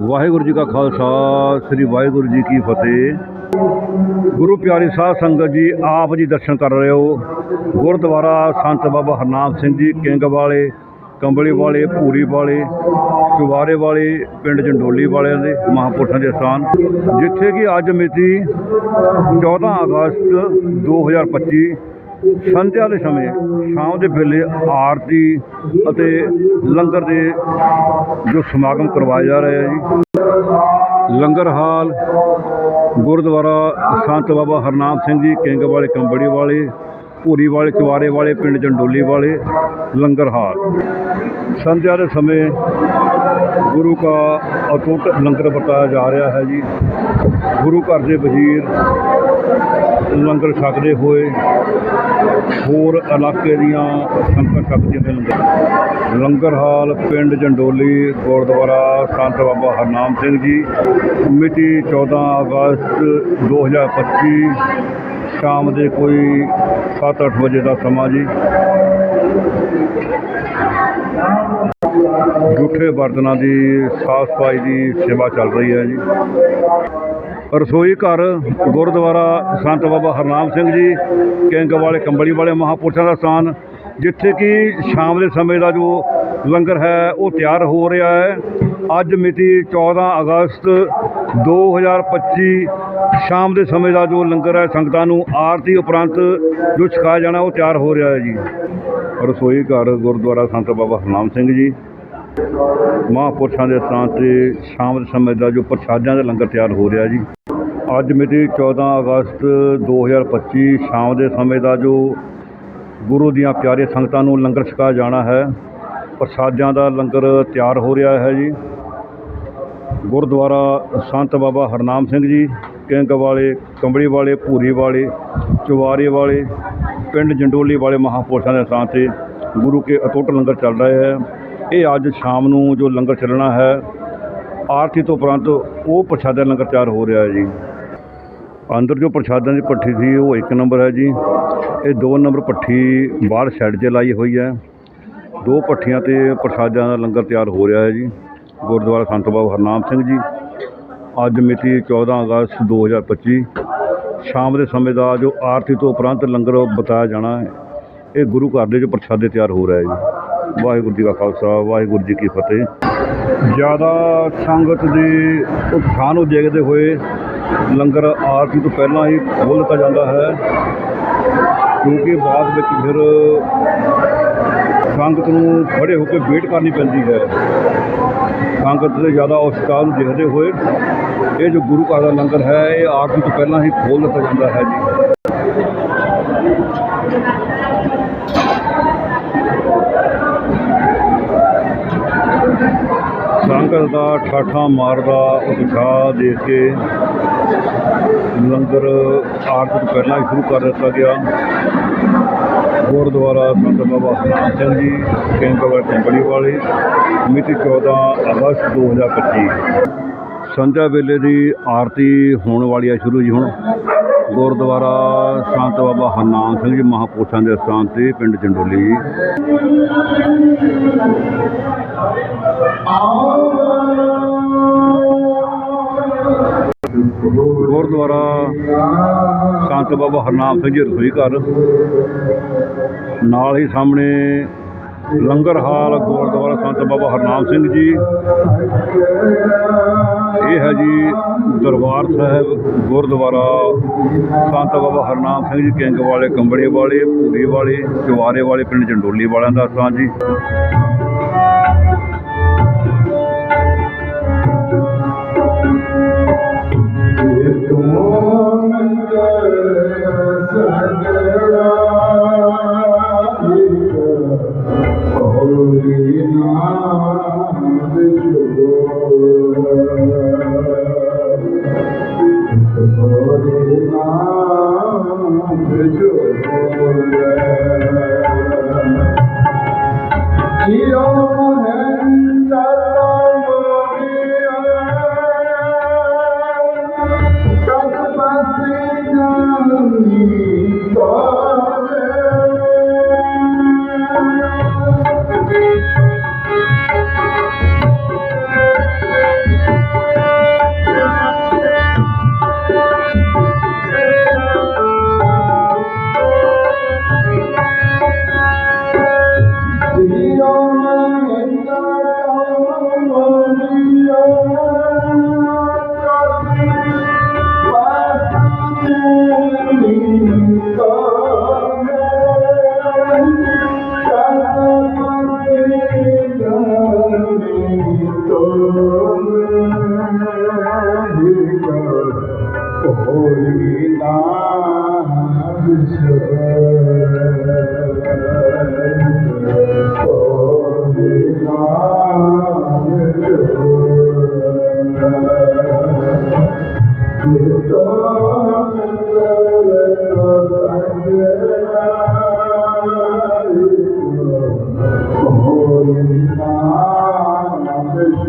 ਵਾਹਿਗੁਰੂ ਜੀ ਕਾ ਖਾਲਸਾ, ਸ੍ਰੀ ਵਾਹਿਗੁਰੂ ਜੀ ਕੀ ਫਤਿਹ। ਗੁਰੂ ਪਿਆਰੀ ਸਾਧ ਸੰਗਤ ਜੀ, ਆਪ ਜੀ ਦਰਸ਼ਨ ਕਰ ਰਹੇ ਹੋ। ਗੁਰਦੁਆਰਾ ਸੰਤ ਬਾਬਾ ਹਰਨਾਮ ਸਿੰਘ ਜੀ, ਕਿੰਗ ਵਾਲੇ, ਕੰਬਲੀ ਵਾਲੇ ਪੂਰੀ ਵਾਲੇ ਚੁਵਾਰੇ ਵਾਲੇ, ਪਿੰਡ ਜੰਡੋਲੀ ਵਾਲਿਆਂ ਦੇ ਮਹਾਂਪੁਰਸ਼ਾਂ ਦੇ ਸਥਾਨ। ਜਿੱਥੇ ਕਿ ਅੱਜ ਮਿਤੀ 14 ਅਗਸਤ 2025 ਸੰਧਿਆ ਦੇ ਸਮੇਂ ਸ਼ਾਮ ਦੇ ਵੇਲੇ ਆਰਤੀ ਅਤੇ ਲੰਗਰ ਦੇ ਜੋ ਸਮਾਗਮ ਕਰਵਾਏ ਜਾ ਰਹੇ ਹੈ ਜੀ। ਲੰਗਰ ਹਾਲ, ਗੁਰਦੁਆਰਾ ਸੰਤ ਬਾਬਾ ਹਰਨਾਮ ਸਿੰਘ ਜੀ, ਕਿੰਗ ਵਾਲੇ, ਕੰਬੜੀ ਵਾਲੇ, ਭੂਰੀ ਵਾਲੇ ਚੁਆਰੇ ਵਾਲੇ, ਪਿੰਡ ਜੰਡੋਲੀ ਵਾਲੇ, ਲੰਗਰ ਹਾਲ। ਸੰਧਿਆ ਦੇ ਸਮੇਂ ਗੁਰੂ ਕਾ ਅਟੁੱਟ ਲੰਗਰ ਵਰਤਾਇਆ ਜਾ ਰਿਹਾ ਹੈ ਜੀ। ਗੁਰੂ ਘਰ ਦੇ ਵਜ਼ੀਰ ਲੰਗਰ ਛਕਦੇ ਹੋਏ ਹੋਰ ਇਲਾਕੇ ਦੀਆਂ ਸੰਗਤਾਂ ਛਕਦੀਆਂ ਨੇ ਲੰਗਰ। ਲੰਗਰ ਹਾਲ ਪਿੰਡ ਜੰਡੋਲੀ, ਗੁਰਦੁਆਰਾ ਸੰਤ ਬਾਬਾ ਹਰਨਾਮ ਸਿੰਘ ਜੀ ਮਿਤੀ 14 ਅਗਸਤ 2025 ਸ਼ਾਮ ਦੇ ਕੋਈ 7-8 ਵਜੇ ਦਾ ਸਮਾਂ ਜੀ। ਜੂਠੇ ਬਰਤਨਾਂ ਦੀ ਸਾਫ਼ ਸਫ਼ਾਈ ਦੀ ਸੇਵਾ ਚੱਲ ਰਹੀ ਹੈ ਜੀ। ਰਸੋਈ ਘਰ, ਗੁਰਦੁਆਰਾ ਸੰਤ ਬਾਬਾ ਹਰਨਾਮ ਸਿੰਘ ਜੀ, ਕਿੰਗ ਵਾਲੇ, ਕੰਬਲੀ ਵਾਲੇ ਮਹਾਂਪੁਰਸ਼ਾਂ ਦਾ ਸਥਾਨ, ਜਿੱਥੇ ਕਿ ਸ਼ਾਮ ਦੇ ਸਮੇਂ ਦਾ ਜੋ ਲੰਗਰ ਹੈ, ਉਹ ਤਿਆਰ ਹੋ ਰਿਹਾ ਹੈ। ਅੱਜ ਮਿਤੀ 14 ਅਗਸਤ 2025 ਸ਼ਾਮ ਦੇ ਸਮੇਂ ਦਾ ਜੋ ਲੰਗਰ ਹੈ, ਸੰਗਤਾਂ ਨੂੰ ਆਰਤੀ ਉਪਰੰਤ ਜੋ ਛਕਾਇਆ ਜਾਣਾ, ਉਹ ਤਿਆਰ ਹੋ ਰਿਹਾ ਹੈ ਜੀ। ਰਸੋਈ ਘਰ, ਗੁਰਦੁਆਰਾ ਸੰਤ ਬਾਬਾ ਹਰਨਾਮ ਸਿੰਘ ਜੀ ਮਹਾਂਪੁਰਸ਼ਾਂ ਦੇ ਸਥਾਨ ਤੇ ਸ਼ਾਮ ਦੇ ਸਮੇਂ ਦਾ ਜੋ ਪ੍ਰਸ਼ਾਦਿਆਂ ਦਾ ਲੰਗਰ ਤਿਆਰ ਹੋ ਰਿਹਾ ਜੀ। ਅੱਜ ਮਿਤੀ 14 ਅਗਸਤ 2025 ਸ਼ਾਮ ਦੇ ਸਮੇਂ ਦਾ ਜੋ ਗੁਰੂ ਦੀਆਂ ਪਿਆਰੇ ਸੰਗਤਾਂ ਨੂੰ ਲੰਗਰ ਛਕਾਇਆ ਜਾਣਾ ਹੈ, ਪ੍ਰਸ਼ਾਦਿਆਂ ਦਾ ਲੰਗਰ ਤਿਆਰ ਹੋ ਰਿਹਾ ਹੈ ਜੀ। ਗੁਰਦੁਆਰਾ ਸੰਤ ਬਾਬਾ ਹਰਨਾਮ ਸਿੰਘ ਜੀ, ਕਿੰਗ ਵਾਲੇ ਕੰਬੜੀ ਵਾਲੇ, ਭੂਰੀ ਵਾਲੇ, ਚੁਵਾਰੇ ਵਾਲੇ, ਪਿੰਡ ਜੰਡੋਲੀ ਵਾਲੇ ਮਹਾਂਪੁਰਸ਼ਾਂ ਦੇ ਸਥਾਨ ਤੇ ਗੁਰੂ ਕੇ ਅਟੁੱਟ ਲੰਗਰ ਚੱਲ ਰਿਹਾ ਹੈ। ਇਹ ਅੱਜ ਸ਼ਾਮ ਨੂੰ ਜੋ ਲੰਗਰ ਚੱਲਣਾ ਹੈ, ਆਰਤੀ ਤੋਂ ਉਪਰੰਤ ਉਹ ਪ੍ਰਸ਼ਾਦਾ ਲੰਗਰ ਤਿਆਰ ਹੋ ਰਿਹਾ ਹੈ ਜੀ। ਅੰਦਰ ਜੋ ਪ੍ਰਸ਼ਾਦਾਂ ਦੀ ਭੱਠੀ ਸੀ, ਉਹ ਇੱਕ ਨੰਬਰ ਹੈ ਜੀ। ਇਹ ਦੋ ਨੰਬਰ ਭੱਠੀ ਬਾਹਰ ਸਾਈਡ 'ਚ ਲਾਈ ਹੋਈ ਹੈ। ਦੋ ਭੱਠੀਆਂ ਤੇ ਪ੍ਰਸ਼ਾਦਾਂ ਦਾ ਲੰਗਰ ਤਿਆਰ ਹੋ ਰਿਹਾ ਹੈ ਜੀ। ਗੁਰਦੁਆਰਾ ਸੰਤ ਬਾਬਾ ਹਰਨਾਮ ਸਿੰਘ ਜੀ। ਅੱਜ ਮਿਤੀ 14 ਅਗਸਤ 2025 ਸ਼ਾਮ ਦੇ ਸਮੇਂ ਦਾ ਜੋ ਆਰਤੀ ਤੋਂ ਉਪਰੰਤ ਲੰਗਰ ਬਤਾਇਆ ਜਾਣਾ ਹੈ, ਇਹ ਗੁਰੂ ਘਰ ਦੇ ਜੋ ਪ੍ਰਸ਼ਾਦੇ ਤਿਆਰ ਹੋ ਰਿਹਾ ਹੈ ਜੀ। ਵਾਹਿਗੁਰੂ ਜੀ ਕਾ ਖਾਲਸਾ, ਵਾਹਿਗੁਰੂ ਜੀ ਕੀ ਫਤਿਹ। ਜ਼ਿਆਦਾ ਸੰਗਤ ਦੇ ਉਤਸ਼ਾਹ ਨੂੰ ਦੇਖਦੇ ਹੋਏ ਲੰਗਰ ਆਰਤੀ ਤੋਂ ਪਹਿਲਾਂ ਹੀ ਖੋਲ੍ਹ ਦਿੱਤਾ ਜਾਂਦਾ ਹੈ। ਕਿਉਂਕਿ ਬਾਅਦ ਵਿੱਚ ਫਿਰ ਸੰਗਤ ਨੂੰ ਖੜੇ ਹੋ ਕੇ ਵੇਟ ਕਰਨੀ ਪੈਂਦੀ ਹੈ। ਸੰਗਤ ਦੇ ਜ਼ਿਆਦਾ ਉਤਸ਼ਾਹ ਨੂੰ ਦੇਖਦੇ ਹੋਏ ਇਹ ਜੋ ਗੁਰੂ ਘਰ ਦਾ ਲੰਗਰ ਹੈ, ਇਹ ਆਰਤੀ ਤੋਂ ਪਹਿਲਾਂ ਹੀ ਖੋਲ੍ਹ ਦਿੱਤਾ ਜਾਂਦਾ ਹੈ ਜੀ। ਸੰਗਤ ਦਾ ਠਾਠਾ ਮਾਰਦਾ ਉਤਸ਼ਾਹ ਦੇ ਕੇ ਲੰਗਰ ਆਰਤੀ ਤੋਂ ਪਹਿਲਾਂ ਸ਼ੁਰੂ ਕਰ ਦਿੱਤਾ ਗਿਆ। ਗੁਰਦੁਆਰਾ ਸੰਤ ਬਾਬਾ ਹਰਨਾਮ ਸਿੰਘ ਜੀ ਕੈਂਪਗੜ ਕੰਪਨੀ ਵਾਲੇ, ਮਿਤੀ 14 ਅਗਸਤ 2025 ਸੰਧਿਆ ਵੇਲੇ ਦੀ ਆਰਤੀ ਹੋਣ ਵਾਲੀ ਹੈ ਸ਼ੁਰੂ ਜੀ ਹੁਣ। ਗੁਰਦੁਆਰਾ ਸੰਤ ਬਾਬਾ ਹਰਨਾਮ ਸਿੰਘ ਜੀ ਮਹਾਪੁਰਸ਼ਾਂ ਦੇ ਸਥਾਨ ਤੇ ਪਿੰਡ ਚੰਡੋਲੀ। ਗੁਰਦੁਆਰਾ ਸੰਤ ਬਾਬਾ ਹਰਨਾਮ ਸਿੰਘ ਜੀ ਰਸੋਈ ਘਰ। ਨਾਲ ਹੀ ਸਾਹਮਣੇ ਲੰਗਰ ਹਾਲ ਗੁਰਦੁਆਰਾ ਸੰਤ ਬਾਬਾ ਹਰਨਾਮ ਸਿੰਘ ਜੀ। ਇਹ ਹੈ ਜੀ ਦਰਬਾਰ ਸਾਹਿਬ ਗੁਰਦੁਆਰਾ ਸੰਤ ਬਾਬਾ ਹਰਨਾਮ ਸਿੰਘ ਜੀ ਕਿੰਗ ਵਾਲੇ ਕੰਬੜੇ ਵਾਲੇ, ਭੂਰੀ ਵਾਲੇ, ਚੁਵਾਰੇ ਵਾਲੇ, ਪਿੰਡ ਜੰਡੋਲੀ ਵਾਲਿਆਂ ਦਾ ਸਥਾਨ ਜੀ।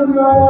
Senhor.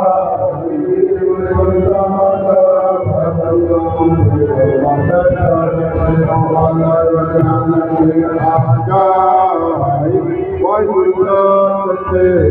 राम राम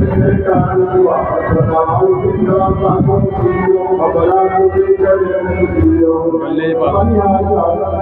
करे कानवा प्रभाव सिंधा पाको थियो अबला को करे थियो भले बनिया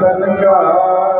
संता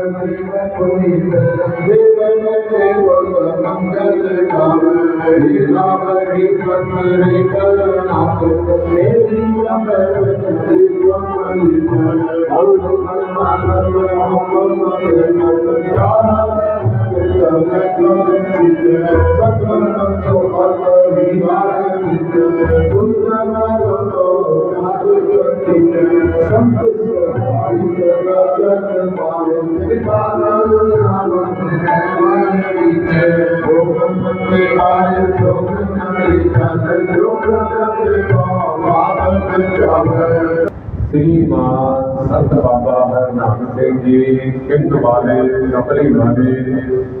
मंग श्रीमान बाबा हरनाम सिंह जी किंग वाल कपली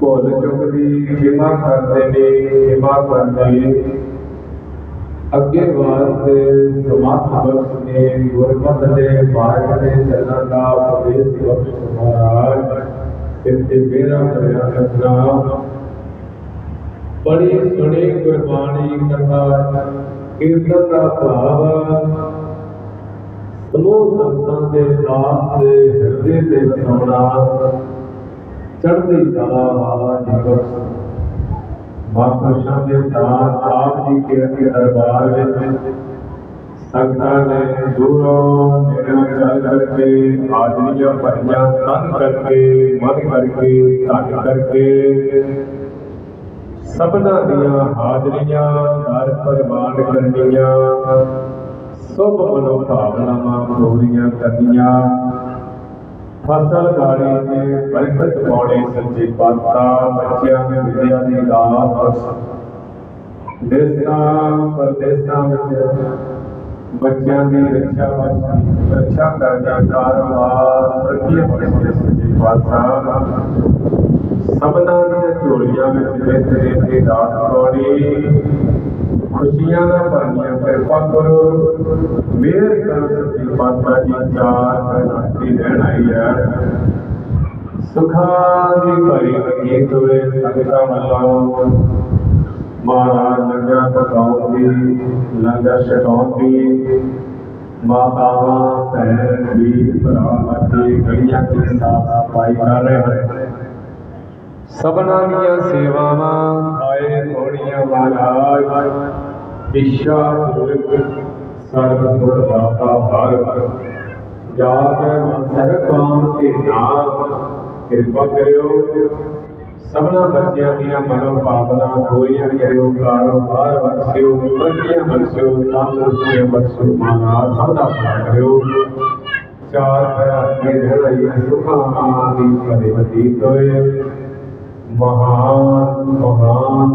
ਭੁੱਲ ਚੁੱਕ ਦੀ ਖਿਮਾ ਕਰਦੇ ਨੇ ਖਿਮਾ ਕਰਦੇ ਅੱਗੇ ਵਾਸਤੇ ਸਮਾਤ ਬਖਸ਼ ਨੇ ਗੁਰਮਤਿ ਦੇ ਮਾਰਗ ਦੇ ਚੱਲਣ ਦਾ ਉਪਦੇਸ਼ ਬਖਸ਼ ਮਹਾਰਾਜ ਇੱਥੇ ਮੇਰਾ ਕਰਿਆ ਕਰਨਾ ਬੜੀ ਸੁਣੀ ਗੁਰਬਾਣੀ ਕਥਾ ਕੀਰਤਨ ਦਾ ਭਾਵ ਸਮੂਹ ਸੰਤਾਂ ਦੇ ਦਾਸ ਦੇ ਹਿਰਦੇ ਤੇ ਵਸਾਉਣਾ ਚੜ੍ਹਦੀ ਕਲਾ ਵਾਲਾ ਜੀਵਨ ਦੇ ਸਾਥ ਆਪ ਜੀ ਕੇ ਅੱਗੇ ਦਰਬਾਰ ਵਿੱਚ ਸੰਗਤਾਂ ਨੇ ਦੂਰੋਂ ਨੇੜੋਂ ਕਰਕੇ ਹਾਜ਼ਰੀਆਂ ਭਰੀਆਂ ਤਨ ਕਰਕੇ, ਮਨ ਕਰਕੇ ਧਨ ਕਰਕੇ ਸਭਨਾਂ ਦੀਆਂ ਹਾਜ਼ਰੀਆਂ ਘਰ ਪ੍ਰਵਾਨ ਕਰਨੀਆਂ, ਸੁਭ ਮਨੋ ਭਾਵਨਾਵਾਂ ਪੂਰੀਆਂ ਕਰਨੀਆਂ। ਫਸਲ ਗਾੜੀ ਦੇ ਬਰਕਤ ਪਾਉਣੀ ਸੱਚੀ ਪਾਤਾ ਬੱਚਿਆਂ ਦੇ ਵਿਦਿਆ ਦੀ ਦਾਤ ਬਖਸ਼ ਦੇਸਾਂ, ਪਰਦੇਸਾਂ ਵਿੱਚ ਬੱਚਿਆਂ ਦੀ ਰੱਖਿਆ ਵਾਸਤੇ ਰੱਖਿਆ ਕਰਨਾ ਕਾਰਵਾਰ ਪ੍ਰਤੀਕ ਬਖਸ਼ੇ ਸੱਚੀ ਪਾਤਾ ਸਭਨਾਂ ਦੀਆਂ ਝੋਲੀਆਂ ਵਿੱਚ ਵਿੱਚ ਦੇ ਦਾਤ ਪਾਉਣੀ। ਖੁਸ਼ੀਆਂ ਦਾ ਭਰੀਆਂ ਕਿਰਪਾ ਕਰੋ ਮਿਹਰ ਕਰੋ ਸੱਚੀ ਪਾਤਸ਼ਾਹ ਜੀ ਚਾਰ ਨਾਤੀ ਰਹਿਣ ਆਈ ਹੈ ਸੁਖਾਂ ਦੀ ਭਰੀ ਵਗੀ ਤੁਰੇ ਸੰਗਤਾਂ ਵੱਲੋਂ। ਮਹਾਰਾਜ ਲੰਗਰ ਪਕਾਉਣ ਦੀ ਲੰਗਰ ਛਕਾਉਣ ਦੀ ਮਾਤਾਵਾਂ, ਭੈਣ, ਵੀਰ, ਭਰਾ ਅਤੇ ਗਲੀਆਂ ਦੀ ਸਾਫ਼ ਸਫ਼ਾਈ ਕਰ ਰਹੇ ਹਨ। ਸਭਨਾਂ ਦੀਆਂ ਸੇਵਾਵਾਂ। ਆਏ ਹੋਣੀਆਂ ਮਹਾਰਾਜ। ਵਿਸ਼ਾ ਪੁਰਖ ਸਰਬ ਸੁਖ ਦਾਤਾ ਭਾਰਤ ਜਾ ਕੇ ਮਨਸਰ ਕਾਮ ਕੇ ਨਾਮ ਕਿਰਪਾ ਕਰਿਓ ਸਭਨਾ ਬੱਚਿਆਂ ਦੀਆਂ ਮਨੋ ਭਾਵਨਾ ਹੋਈਆਂ ਕਰਿਓ ਕਾਰੋਬਾਰ ਬਖਸ਼ਿਓ ਬੱਚਿਆਂ ਬਖਸ਼ਿਓ ਤੰਦਰੁਸਤੀਆਂ ਬਖਸ਼ਿਓ ਮਹਾਰਾਜ ਸਭ ਦਾ ਭਲਾ ਕਰਿਓ ਚਾਰ ਭਰਾ ਕੇ ਰਹਿਣਾਈ ਸੁਖਾਂ ਦੀ ਭਰੇ ਬਤੀਤ ਹੋਏ ਮਹਾਨ ਮਹਾਨ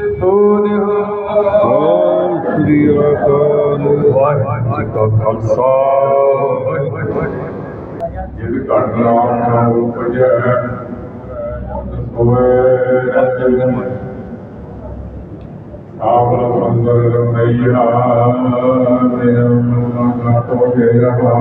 ਕੀ ਫਤਿਹ। ਸਤਿ ਸ੍ਰੀ ਅਕਾਲ ਵਾਹਿਗੁਰੂ ਜੀ ਕਾ ਖਾਲਸਾ ਜਿਸ ਘਟ ਨਾਮ ਉਪਜੈ ਹੋਏ ਅਤਿ ਆਵਲ ਸੰਦਰ ਮਈਆ ਮੇਰਾ ਮਨ ਕੋ ਰਹਾ